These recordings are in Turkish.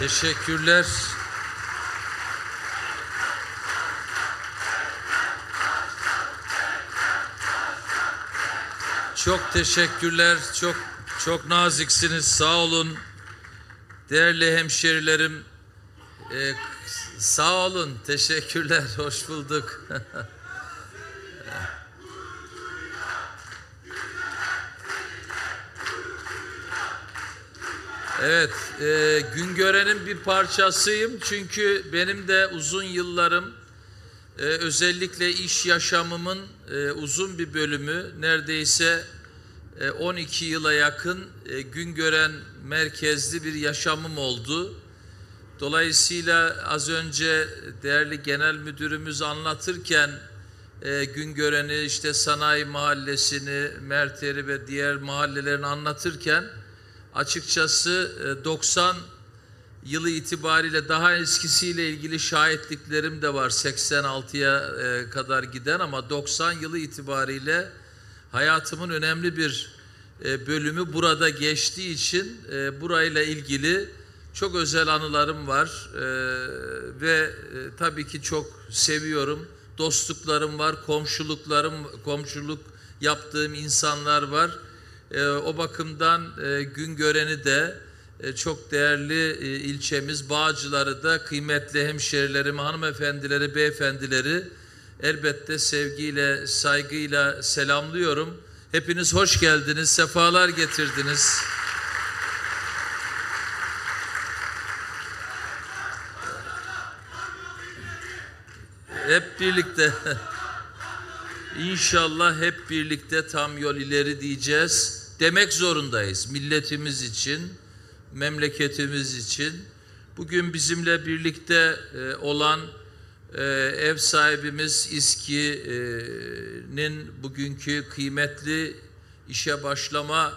Teşekkürler. Çok teşekkürler. Çok çok naziksiniz. Sağ olun. Değerli hemşerilerim. e, sağ olun. Teşekkürler. Hoş bulduk. Evet, e, Güngören'in bir parçasıyım çünkü benim de uzun yıllarım e, özellikle iş yaşamımın e, uzun bir bölümü neredeyse e, 12 yıla yakın e, Güngören merkezli bir yaşamım oldu. Dolayısıyla az önce değerli genel müdürümüz anlatırken e, Güngören'i işte sanayi mahallesini, Merteri ve diğer mahallelerini anlatırken açıkçası e, 90 yılı itibariyle daha eskisiyle ilgili şahitliklerim de var 86'ya e, kadar giden ama 90 yılı itibariyle hayatımın önemli bir e, bölümü burada geçtiği için e, burayla ilgili çok özel anılarım var E, ve e, tabii ki çok seviyorum. Dostluklarım var, komşuluklarım, komşuluk yaptığım insanlar var. E, o bakımdan e, Güngören'i de e, çok değerli e, ilçemiz Bağcılar'ı da kıymetli hemşerilerimi, hanımefendileri, beyefendileri elbette sevgiyle, saygıyla selamlıyorum. Hepiniz hoş geldiniz, sefalar getirdiniz. Hep birlikte İnşallah hep birlikte tam yol ileri diyeceğiz. Demek zorundayız milletimiz için, memleketimiz için. Bugün bizimle birlikte e, olan e, ev sahibimiz İSKİ'nin bugünkü kıymetli işe başlama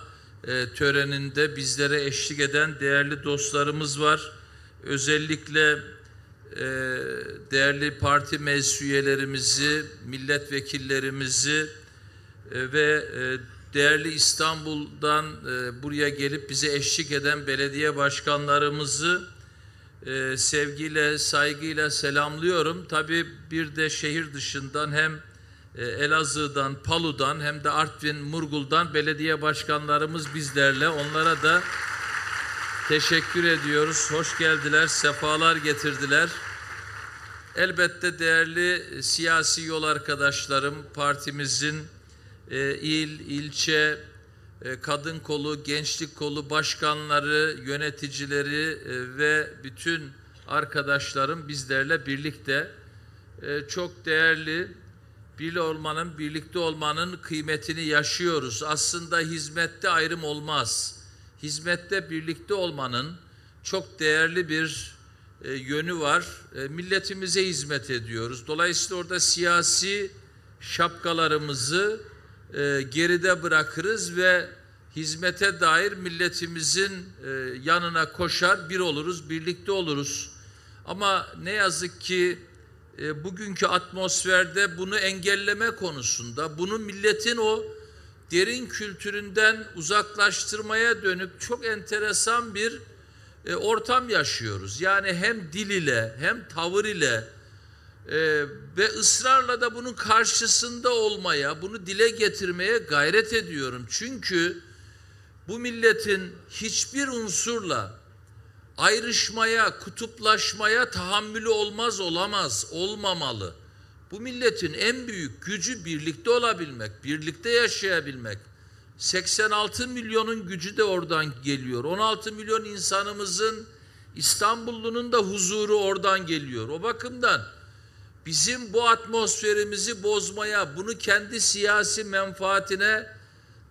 e, töreninde bizlere eşlik eden değerli dostlarımız var. Özellikle değerli parti meclis üyelerimizi, milletvekillerimizi ve değerli İstanbul'dan e, buraya gelip bize eşlik eden belediye başkanlarımızı e, sevgiyle, saygıyla selamlıyorum. Tabii bir de şehir dışından hem e, Elazığ'dan, Palu'dan hem de Artvin, Murgul'dan belediye başkanlarımız bizlerle. Onlara da Teşekkür ediyoruz. Hoş geldiler, sefalar getirdiler. Elbette değerli siyasi yol arkadaşlarım, partimizin e, il, ilçe, e, kadın kolu, gençlik kolu başkanları, yöneticileri e, ve bütün arkadaşlarım bizlerle birlikte e, çok değerli bir olmanın, birlikte olmanın kıymetini yaşıyoruz. Aslında hizmette ayrım olmaz hizmette birlikte olmanın çok değerli bir e, yönü var. E, milletimize hizmet ediyoruz. Dolayısıyla orada siyasi şapkalarımızı e, geride bırakırız ve hizmete dair milletimizin e, yanına koşar, bir oluruz, birlikte oluruz. Ama ne yazık ki e, bugünkü atmosferde bunu engelleme konusunda, bunu milletin o derin kültüründen uzaklaştırmaya dönük çok enteresan bir e, ortam yaşıyoruz. Yani hem dil ile hem tavır ile e, ve ısrarla da bunun karşısında olmaya, bunu dile getirmeye gayret ediyorum. Çünkü bu milletin hiçbir unsurla ayrışmaya, kutuplaşmaya tahammülü olmaz, olamaz, olmamalı. Bu milletin en büyük gücü birlikte olabilmek, birlikte yaşayabilmek. 86 milyonun gücü de oradan geliyor. 16 milyon insanımızın İstanbullunun da huzuru oradan geliyor. O bakımdan bizim bu atmosferimizi bozmaya, bunu kendi siyasi menfaatine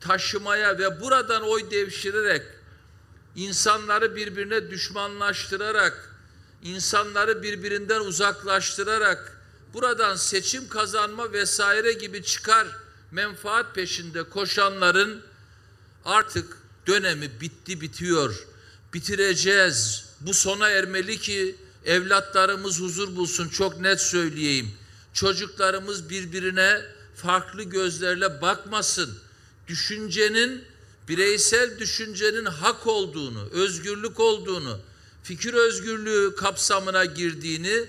taşımaya ve buradan oy devşirerek insanları birbirine düşmanlaştırarak, insanları birbirinden uzaklaştırarak buradan seçim kazanma vesaire gibi çıkar menfaat peşinde koşanların artık dönemi bitti bitiyor. Bitireceğiz. Bu sona ermeli ki evlatlarımız huzur bulsun. Çok net söyleyeyim. Çocuklarımız birbirine farklı gözlerle bakmasın. Düşüncenin bireysel düşüncenin hak olduğunu, özgürlük olduğunu fikir özgürlüğü kapsamına girdiğini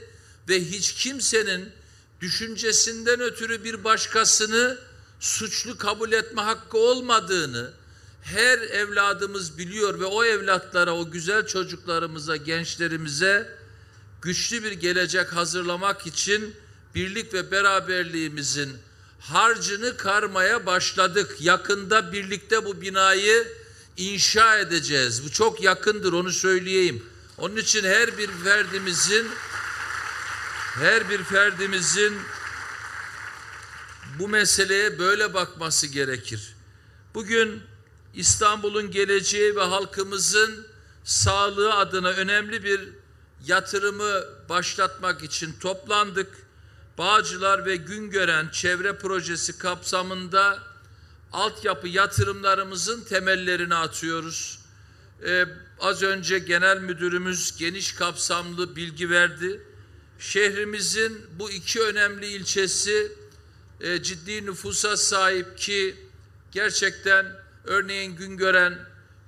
ve hiç kimsenin düşüncesinden ötürü bir başkasını suçlu kabul etme hakkı olmadığını her evladımız biliyor ve o evlatlara, o güzel çocuklarımıza, gençlerimize güçlü bir gelecek hazırlamak için birlik ve beraberliğimizin harcını karmaya başladık. Yakında birlikte bu binayı inşa edeceğiz. Bu çok yakındır onu söyleyeyim. Onun için her bir ferdimizin her bir ferdimizin bu meseleye böyle bakması gerekir. Bugün İstanbul'un geleceği ve halkımızın sağlığı adına önemli bir yatırımı başlatmak için toplandık. Bağcılar ve Güngören çevre projesi kapsamında altyapı yatırımlarımızın temellerini atıyoruz. Ee, az önce genel müdürümüz geniş kapsamlı bilgi verdi. Şehrimizin bu iki önemli ilçesi e, ciddi nüfusa sahip ki gerçekten örneğin Güngören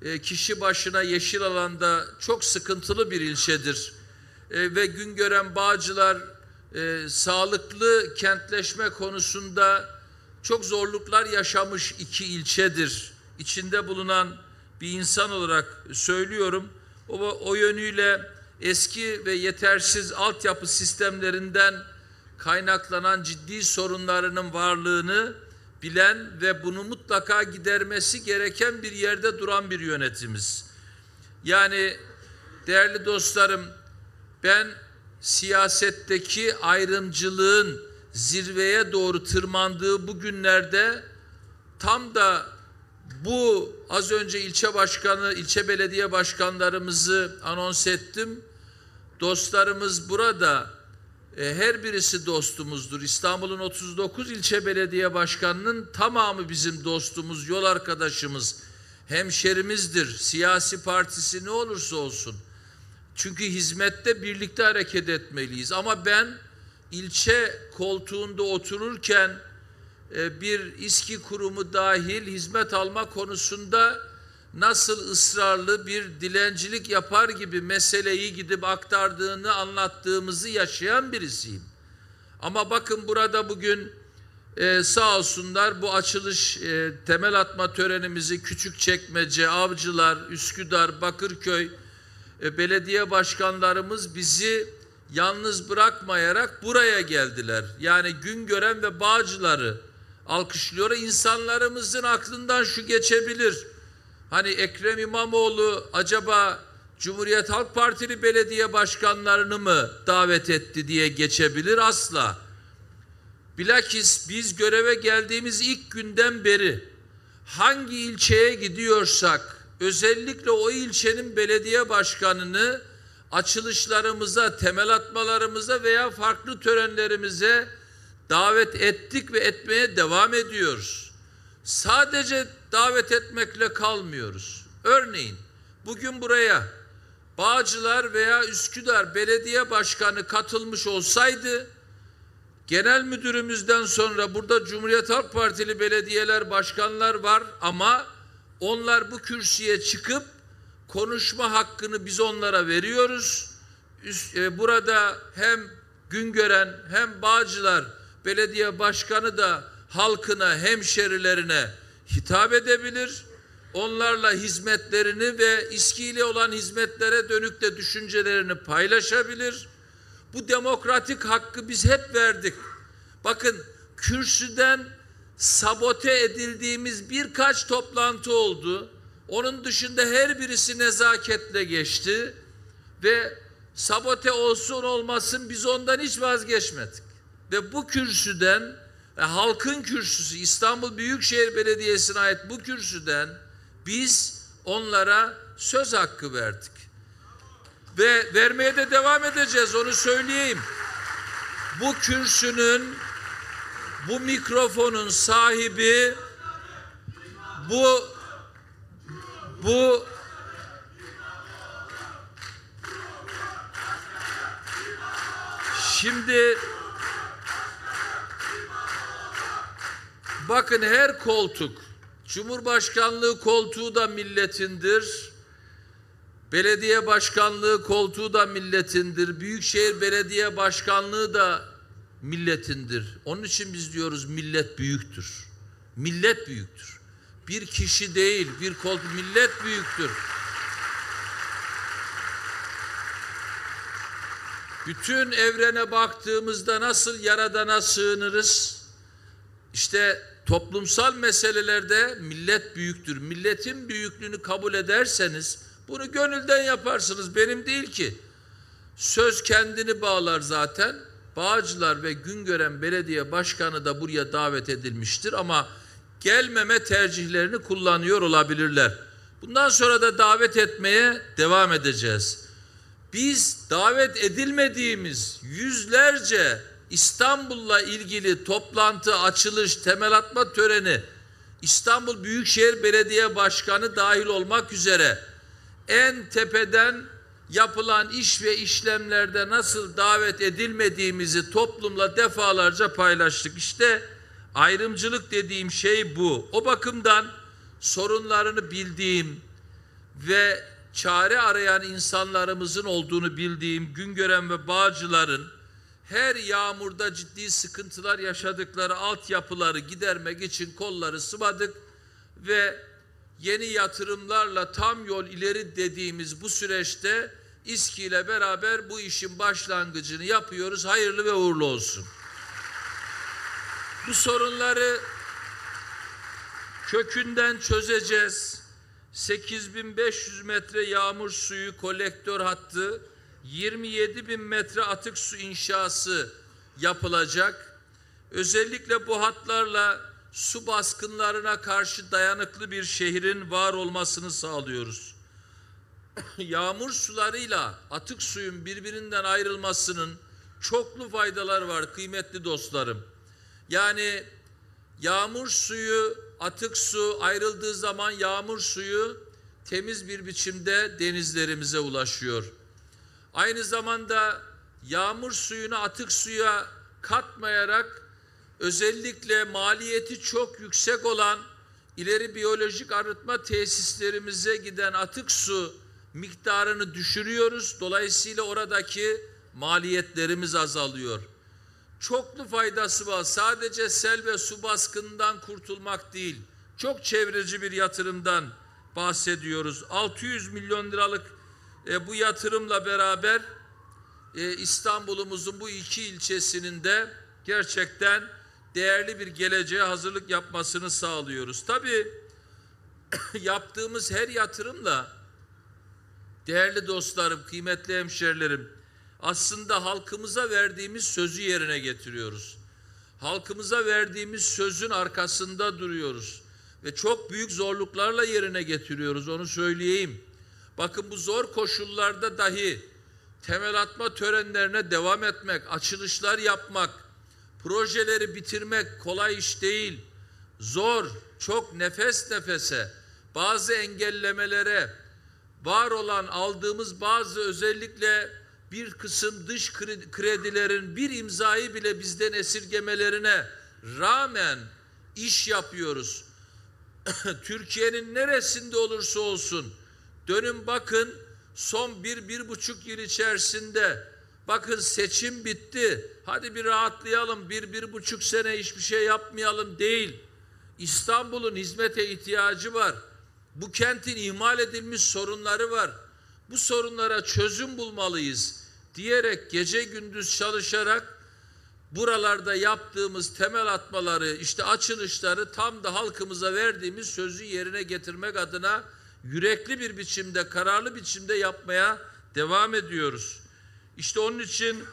e, kişi başına yeşil alanda çok sıkıntılı bir ilçedir. E, ve Güngören Bağcılar e, sağlıklı kentleşme konusunda çok zorluklar yaşamış iki ilçedir. İçinde bulunan bir insan olarak söylüyorum. O, o yönüyle eski ve yetersiz altyapı sistemlerinden kaynaklanan ciddi sorunlarının varlığını bilen ve bunu mutlaka gidermesi gereken bir yerde duran bir yönetimiz. Yani değerli dostlarım ben siyasetteki ayrımcılığın zirveye doğru tırmandığı bu günlerde tam da bu az önce ilçe başkanı, ilçe belediye başkanlarımızı anons ettim. Dostlarımız burada e, her birisi dostumuzdur. İstanbul'un 39 ilçe belediye başkanının tamamı bizim dostumuz, yol arkadaşımız, hemşerimizdir. Siyasi partisi ne olursa olsun. Çünkü hizmette birlikte hareket etmeliyiz. Ama ben ilçe koltuğunda otururken e, bir İSKİ kurumu dahil hizmet alma konusunda nasıl ısrarlı bir dilencilik yapar gibi meseleyi gidip aktardığını anlattığımızı yaşayan birisiyim. Ama bakın burada bugün e, sağ olsunlar bu açılış e, temel atma törenimizi Küçükçekmece, Avcılar, Üsküdar, Bakırköy e, belediye başkanlarımız bizi yalnız bırakmayarak buraya geldiler. Yani Güngören ve Bağcılar'ı alkışlıyor. İnsanlarımızın aklından şu geçebilir. Hani Ekrem İmamoğlu acaba Cumhuriyet Halk Partili belediye başkanlarını mı davet etti diye geçebilir asla. Bilakis biz göreve geldiğimiz ilk günden beri hangi ilçeye gidiyorsak özellikle o ilçenin belediye başkanını açılışlarımıza, temel atmalarımıza veya farklı törenlerimize davet ettik ve etmeye devam ediyoruz. Sadece davet etmekle kalmıyoruz. Örneğin bugün buraya Bağcılar veya Üsküdar Belediye Başkanı katılmış olsaydı genel müdürümüzden sonra burada Cumhuriyet Halk Partili belediyeler başkanlar var ama onlar bu kürsüye çıkıp konuşma hakkını biz onlara veriyoruz. e, Burada hem Güngören hem Bağcılar belediye başkanı da halkına, hemşerilerine hitap edebilir. Onlarla hizmetlerini ve İSKİ olan hizmetlere dönük de düşüncelerini paylaşabilir. Bu demokratik hakkı biz hep verdik. Bakın kürsüden sabote edildiğimiz birkaç toplantı oldu. Onun dışında her birisi nezaketle geçti ve sabote olsun olmasın biz ondan hiç vazgeçmedik. Ve bu kürsüden e, halkın kürsüsü İstanbul Büyükşehir Belediyesi'ne ait bu kürsüden biz onlara söz hakkı verdik. Ve vermeye de devam edeceğiz onu söyleyeyim. Bu kürsünün bu mikrofonun sahibi bu bu Şimdi bakın her koltuk Cumhurbaşkanlığı koltuğu da milletindir. Belediye başkanlığı koltuğu da milletindir. Büyükşehir Belediye Başkanlığı da milletindir. Onun için biz diyoruz millet büyüktür. Millet büyüktür. Bir kişi değil, bir koltuk millet büyüktür. Bütün evrene baktığımızda nasıl yaradana sığınırız? İşte toplumsal meselelerde millet büyüktür. Milletin büyüklüğünü kabul ederseniz bunu gönülden yaparsınız. Benim değil ki. Söz kendini bağlar zaten. Bağcılar ve Güngören Belediye Başkanı da buraya davet edilmiştir ama gelmeme tercihlerini kullanıyor olabilirler. Bundan sonra da davet etmeye devam edeceğiz. Biz davet edilmediğimiz yüzlerce İstanbul'la ilgili toplantı, açılış, temel atma töreni, İstanbul Büyükşehir Belediye Başkanı dahil olmak üzere en tepeden yapılan iş ve işlemlerde nasıl davet edilmediğimizi toplumla defalarca paylaştık. İşte ayrımcılık dediğim şey bu. O bakımdan sorunlarını bildiğim ve çare arayan insanlarımızın olduğunu bildiğim Güngören ve Bağcılar'ın her yağmurda ciddi sıkıntılar yaşadıkları altyapıları gidermek için kolları sıvadık ve yeni yatırımlarla tam yol ileri dediğimiz bu süreçte İSKİ ile beraber bu işin başlangıcını yapıyoruz. Hayırlı ve uğurlu olsun. Bu sorunları kökünden çözeceğiz. 8500 metre yağmur suyu kolektör hattı, 27 bin metre atık su inşası yapılacak. Özellikle bu hatlarla su baskınlarına karşı dayanıklı bir şehrin var olmasını sağlıyoruz. Yağmur sularıyla atık suyun birbirinden ayrılmasının çoklu faydaları var kıymetli dostlarım. Yani yağmur suyu, atık su ayrıldığı zaman yağmur suyu temiz bir biçimde denizlerimize ulaşıyor. Aynı zamanda yağmur suyunu atık suya katmayarak özellikle maliyeti çok yüksek olan ileri biyolojik arıtma tesislerimize giden atık su miktarını düşürüyoruz. Dolayısıyla oradaki maliyetlerimiz azalıyor. Çoklu faydası var. Sadece sel ve su baskınından kurtulmak değil. Çok çevreci bir yatırımdan bahsediyoruz. 600 milyon liralık e, bu yatırımla beraber e, İstanbul'umuzun bu iki ilçesinin de gerçekten değerli bir geleceğe hazırlık yapmasını sağlıyoruz. Tabii yaptığımız her yatırımla değerli dostlarım, kıymetli hemşerilerim aslında halkımıza verdiğimiz sözü yerine getiriyoruz. Halkımıza verdiğimiz sözün arkasında duruyoruz ve çok büyük zorluklarla yerine getiriyoruz onu söyleyeyim. Bakın bu zor koşullarda dahi temel atma törenlerine devam etmek, açılışlar yapmak, projeleri bitirmek kolay iş değil. Zor, çok nefes nefese, bazı engellemelere, var olan aldığımız bazı özellikle bir kısım dış kredilerin bir imzayı bile bizden esirgemelerine rağmen iş yapıyoruz. Türkiye'nin neresinde olursa olsun dönün bakın son bir, bir buçuk yıl içerisinde bakın seçim bitti. Hadi bir rahatlayalım bir, bir buçuk sene hiçbir şey yapmayalım değil. İstanbul'un hizmete ihtiyacı var. Bu kentin ihmal edilmiş sorunları var. Bu sorunlara çözüm bulmalıyız diyerek gece gündüz çalışarak buralarda yaptığımız temel atmaları, işte açılışları tam da halkımıza verdiğimiz sözü yerine getirmek adına yürekli bir biçimde, kararlı biçimde yapmaya devam ediyoruz. İşte onun için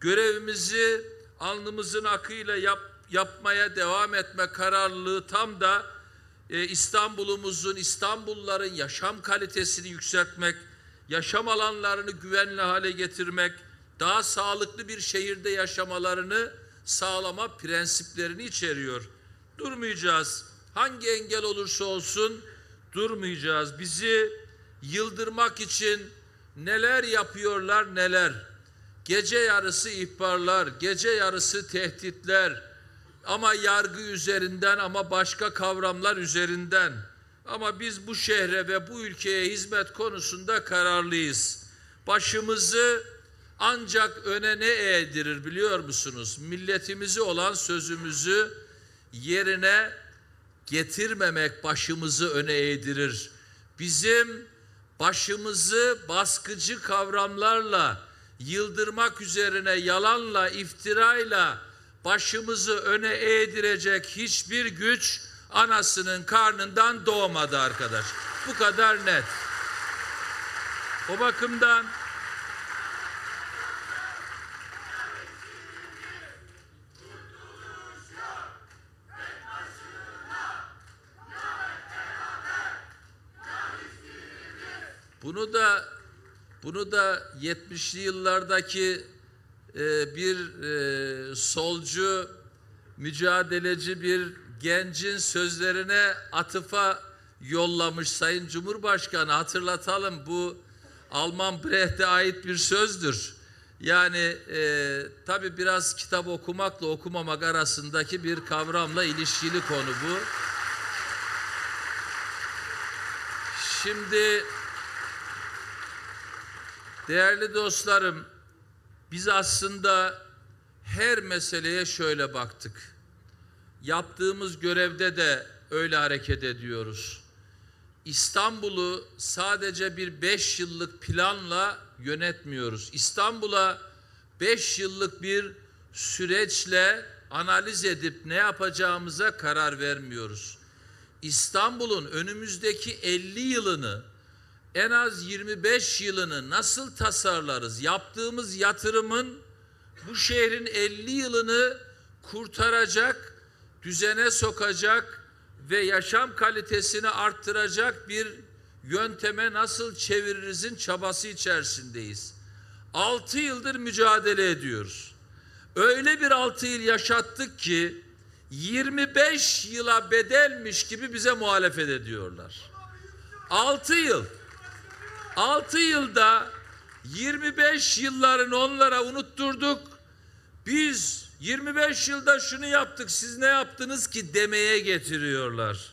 görevimizi alnımızın akıyla yap, yapmaya devam etme kararlılığı tam da e, İstanbul'umuzun, İstanbulluların yaşam kalitesini yükseltmek, yaşam alanlarını güvenli hale getirmek, daha sağlıklı bir şehirde yaşamalarını sağlama prensiplerini içeriyor. Durmayacağız. Hangi engel olursa olsun durmayacağız. Bizi yıldırmak için neler yapıyorlar neler. Gece yarısı ihbarlar, gece yarısı tehditler ama yargı üzerinden ama başka kavramlar üzerinden Ama biz bu şehre ve bu ülkeye hizmet konusunda kararlıyız. Başımızı ancak öne ne eğdirir biliyor musunuz? Milletimizi olan sözümüzü yerine getirmemek başımızı öne eğdirir. Bizim başımızı baskıcı kavramlarla yıldırmak üzerine yalanla, iftirayla başımızı öne eğdirecek hiçbir güç anasının karnından doğmadı arkadaş. Bu kadar net. O bakımdan Bunu da bunu da 70'li yıllardaki e, bir e, solcu mücadeleci bir gencin sözlerine atıfa yollamış Sayın Cumhurbaşkanı hatırlatalım bu Alman Brecht'e ait bir sözdür. Yani e, tabi biraz kitap okumakla okumamak arasındaki bir kavramla ilişkili konu bu. Şimdi Değerli dostlarım, biz aslında her meseleye şöyle baktık. Yaptığımız görevde de öyle hareket ediyoruz. İstanbul'u sadece bir beş yıllık planla yönetmiyoruz. İstanbul'a beş yıllık bir süreçle analiz edip ne yapacağımıza karar vermiyoruz. İstanbul'un önümüzdeki 50 yılını en az 25 yılını nasıl tasarlarız? Yaptığımız yatırımın bu şehrin 50 yılını kurtaracak, düzene sokacak ve yaşam kalitesini arttıracak bir yönteme nasıl çeviririzin çabası içerisindeyiz. 6 yıldır mücadele ediyoruz. Öyle bir 6 yıl yaşattık ki 25 yıla bedelmiş gibi bize muhalefet ediyorlar. 6 yıl 6 yılda 25 yılların onlara unutturduk. Biz 25 yılda şunu yaptık siz ne yaptınız ki demeye getiriyorlar.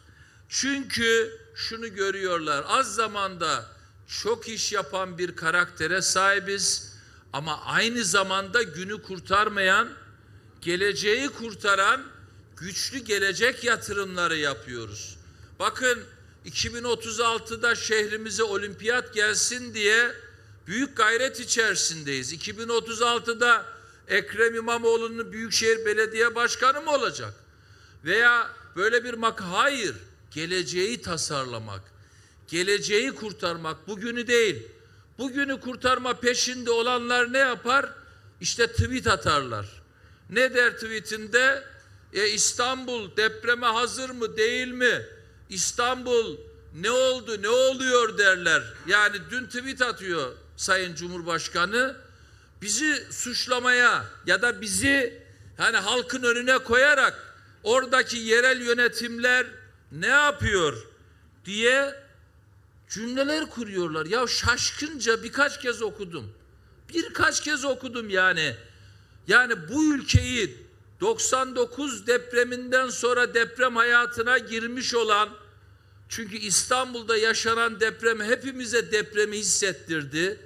Çünkü şunu görüyorlar az zamanda çok iş yapan bir karaktere sahibiz ama aynı zamanda günü kurtarmayan, geleceği kurtaran güçlü gelecek yatırımları yapıyoruz. Bakın 2036'da şehrimize olimpiyat gelsin diye büyük gayret içerisindeyiz. 2036'da Ekrem İmamoğlu'nun Büyükşehir Belediye Başkanı mı olacak? Veya böyle bir mak hayır, geleceği tasarlamak, geleceği kurtarmak bugünü değil. Bugünü kurtarma peşinde olanlar ne yapar? İşte tweet atarlar. Ne der tweetinde? E İstanbul depreme hazır mı değil mi? İstanbul ne oldu ne oluyor derler. Yani dün tweet atıyor Sayın Cumhurbaşkanı bizi suçlamaya ya da bizi hani halkın önüne koyarak oradaki yerel yönetimler ne yapıyor diye cümleler kuruyorlar. Ya şaşkınca birkaç kez okudum. Birkaç kez okudum yani. Yani bu ülkeyi 99 depreminden sonra deprem hayatına girmiş olan çünkü İstanbul'da yaşanan deprem hepimize depremi hissettirdi.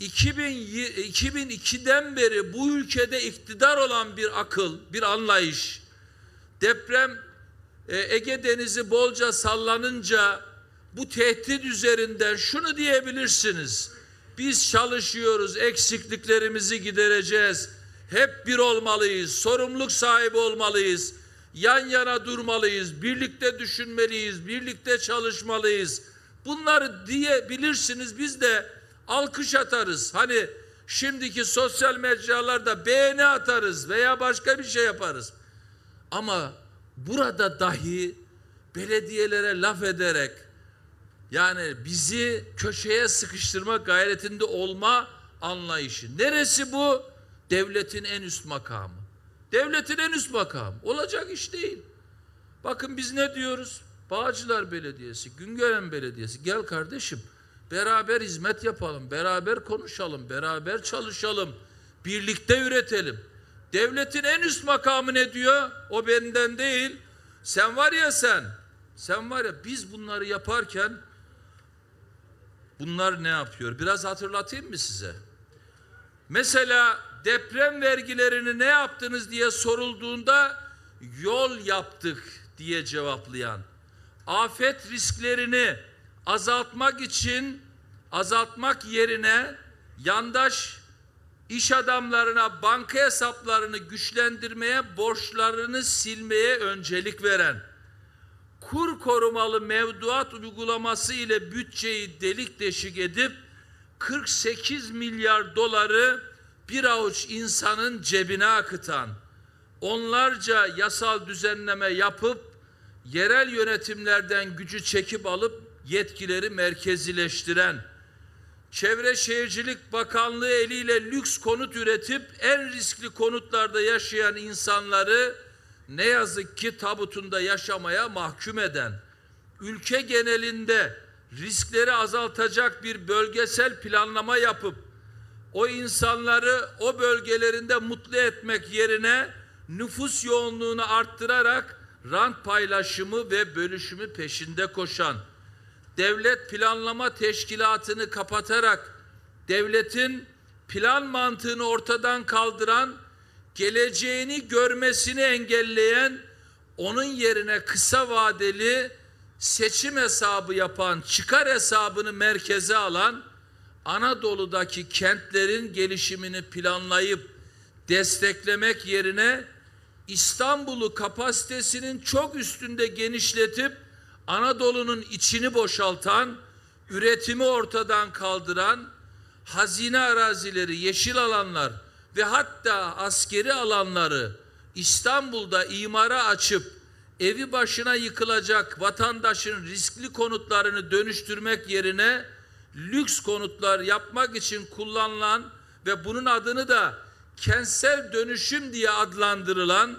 2000, 2002'den beri bu ülkede iktidar olan bir akıl, bir anlayış, deprem e, Ege Denizi bolca sallanınca bu tehdit üzerinden şunu diyebilirsiniz. Biz çalışıyoruz, eksikliklerimizi gidereceğiz. Hep bir olmalıyız, sorumluluk sahibi olmalıyız. Yan yana durmalıyız, birlikte düşünmeliyiz, birlikte çalışmalıyız. Bunları diyebilirsiniz. Biz de alkış atarız. Hani şimdiki sosyal mecralarda beğeni atarız veya başka bir şey yaparız. Ama burada dahi belediyelere laf ederek yani bizi köşeye sıkıştırma gayretinde olma anlayışı. Neresi bu? Devletin en üst makamı. Devletin en üst makamı. Olacak iş değil. Bakın biz ne diyoruz? Bağcılar Belediyesi, Güngören Belediyesi. Gel kardeşim beraber hizmet yapalım, beraber konuşalım, beraber çalışalım, birlikte üretelim. Devletin en üst makamı ne diyor? O benden değil. Sen var ya sen Sen var ya biz bunları yaparken bunlar ne yapıyor? Biraz hatırlatayım mı size? Mesela deprem vergilerini ne yaptınız diye sorulduğunda yol yaptık diye cevaplayan, afet risklerini azaltmak için azaltmak yerine yandaş iş adamlarına banka hesaplarını güçlendirmeye, borçlarını silmeye öncelik veren, kur korumalı mevduat uygulaması ile bütçeyi delik deşik edip 48 milyar doları bir avuç insanın cebine akıtan, onlarca yasal düzenleme yapıp yerel yönetimlerden gücü çekip alıp yetkileri merkezileştiren, Çevre Şehircilik Bakanlığı eliyle lüks konut üretip en riskli konutlarda yaşayan insanları ne yazık ki tabutunda yaşamaya mahkum eden, ülke genelinde riskleri azaltacak bir bölgesel planlama yapıp o insanları o bölgelerinde mutlu etmek yerine nüfus yoğunluğunu arttırarak rant paylaşımı ve bölüşümü peşinde koşan, devlet planlama teşkilatını kapatarak devletin plan mantığını ortadan kaldıran, geleceğini görmesini engelleyen, onun yerine kısa vadeli seçim hesabı yapan, çıkar hesabını merkeze alan, Anadolu'daki kentlerin gelişimini planlayıp desteklemek yerine İstanbul'u kapasitesinin çok üstünde genişletip Anadolu'nun içini boşaltan, üretimi ortadan kaldıran, hazine arazileri, yeşil alanlar ve hatta askeri alanları İstanbul'da imara açıp evi başına yıkılacak vatandaşın riskli konutlarını dönüştürmek yerine lüks konutlar yapmak için kullanılan ve bunun adını da kentsel dönüşüm diye adlandırılan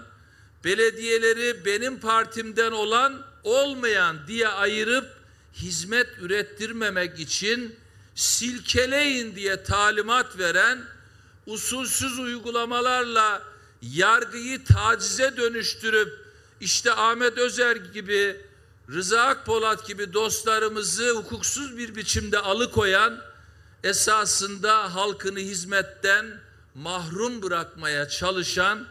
belediyeleri benim partimden olan olmayan diye ayırıp hizmet ürettirmemek için silkeleyin diye talimat veren usulsüz uygulamalarla yargıyı tacize dönüştürüp işte Ahmet Özer gibi Rıza Akpolat gibi dostlarımızı hukuksuz bir biçimde alıkoyan esasında halkını hizmetten mahrum bırakmaya çalışan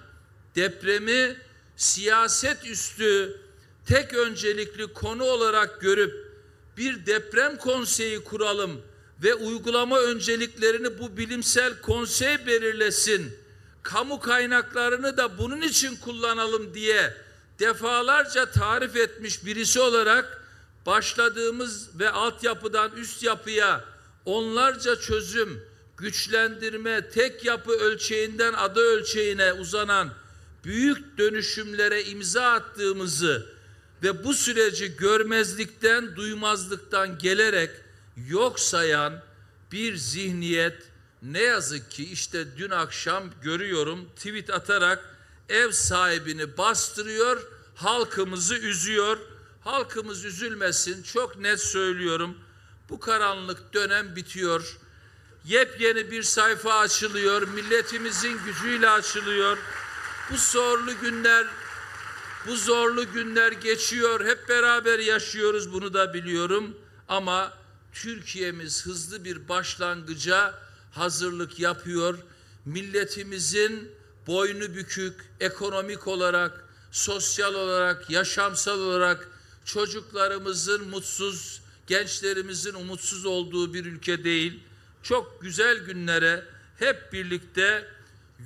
depremi siyaset üstü tek öncelikli konu olarak görüp bir deprem konseyi kuralım ve uygulama önceliklerini bu bilimsel konsey belirlesin. Kamu kaynaklarını da bunun için kullanalım diye defalarca tarif etmiş birisi olarak başladığımız ve altyapıdan üst yapıya onlarca çözüm, güçlendirme, tek yapı ölçeğinden ada ölçeğine uzanan büyük dönüşümlere imza attığımızı ve bu süreci görmezlikten, duymazlıktan gelerek yok sayan bir zihniyet ne yazık ki işte dün akşam görüyorum tweet atarak ev sahibini bastırıyor, halkımızı üzüyor. Halkımız üzülmesin çok net söylüyorum. Bu karanlık dönem bitiyor. Yepyeni bir sayfa açılıyor. Milletimizin gücüyle açılıyor. Bu zorlu günler bu zorlu günler geçiyor. Hep beraber yaşıyoruz bunu da biliyorum. Ama Türkiye'miz hızlı bir başlangıca hazırlık yapıyor. Milletimizin boynu bükük, ekonomik olarak, sosyal olarak, yaşamsal olarak çocuklarımızın mutsuz, gençlerimizin umutsuz olduğu bir ülke değil. Çok güzel günlere hep birlikte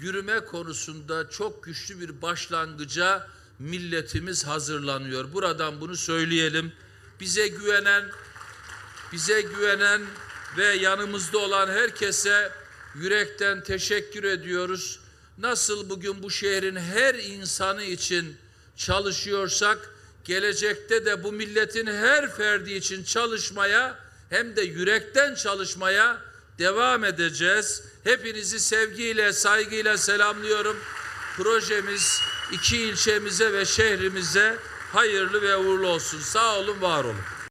yürüme konusunda çok güçlü bir başlangıca milletimiz hazırlanıyor. Buradan bunu söyleyelim. Bize güvenen, bize güvenen ve yanımızda olan herkese yürekten teşekkür ediyoruz. Nasıl bugün bu şehrin her insanı için çalışıyorsak, gelecekte de bu milletin her ferdi için çalışmaya hem de yürekten çalışmaya devam edeceğiz. Hepinizi sevgiyle, saygıyla selamlıyorum. Projemiz iki ilçemize ve şehrimize hayırlı ve uğurlu olsun. Sağ olun, var olun.